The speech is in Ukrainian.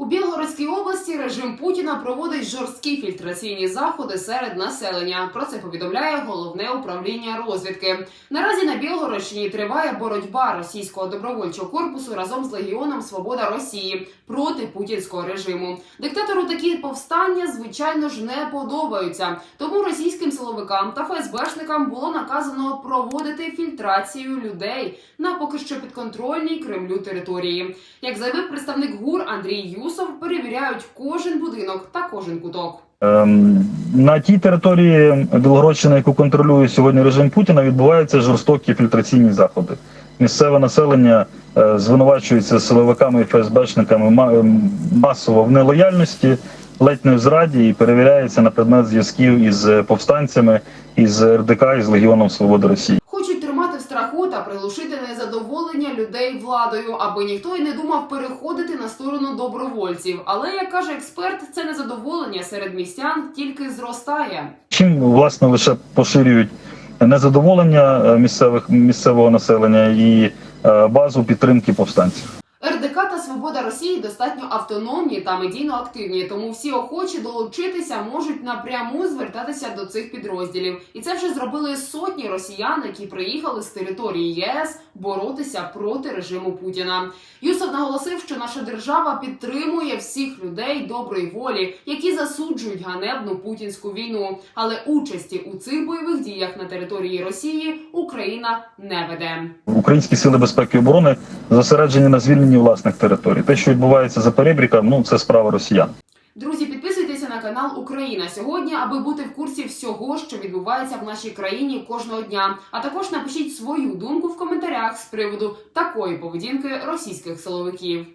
У Білгородській області режим Путіна проводить жорсткі фільтраційні заходи серед населення. Про це повідомляє головне управління розвідки. Наразі на Білгородщині триває боротьба російського добровольчого корпусу разом з Легіоном Свобода Росії проти путінського режиму. Диктатору такі повстання звичайно ж не подобаються. Тому російським силовикам та ФСБшникам було наказано проводити фільтрацію людей на поки що підконтрольній Кремлю території. Як заявив представник ГУР Андрій Юсов, перевіряють кожен будинок та кожен куток. Ем, На тій території Білгородщини, яку контролює сьогодні режим Путіна, відбуваються жорстокі фільтраційні заходи. Місцеве населення е, звинувачується силовиками і ФСБшниками ем, масово в нелояльності, ледь не в зраді і перевіряється на предмет зв'язків із повстанцями, із РДК і з Легіоном Свободи Росії. Страху та прилушити незадоволення людей владою, аби ніхто й не думав переходити на сторону добровольців. Але як каже експерт, це незадоволення серед містян тільки зростає. Чим власне лише поширюють незадоволення е, місцевих місцевого населення і е, базу підтримки повстанців. Свобода Росії достатньо автономні та медійно активні, тому всі охочі долучитися можуть напряму звертатися до цих підрозділів. І це вже зробили сотні росіян, які приїхали з території ЄС боротися проти режиму Путіна. Юсов наголосив, що наша держава підтримує всіх людей доброї волі, які засуджують ганебну путінську війну. Але участі у цих бойових діях на території Росії Україна не веде. Українські сили безпеки і оборони зосереджені на звільненні власних територій. Те, що відбувається за перебріком, ну це справа росіян. Друзі, підписуйтеся на канал Україна сьогодні, аби бути в курсі всього, що відбувається в нашій країні кожного дня. А також напишіть свою думку в коментарях з приводу такої поведінки російських силовиків.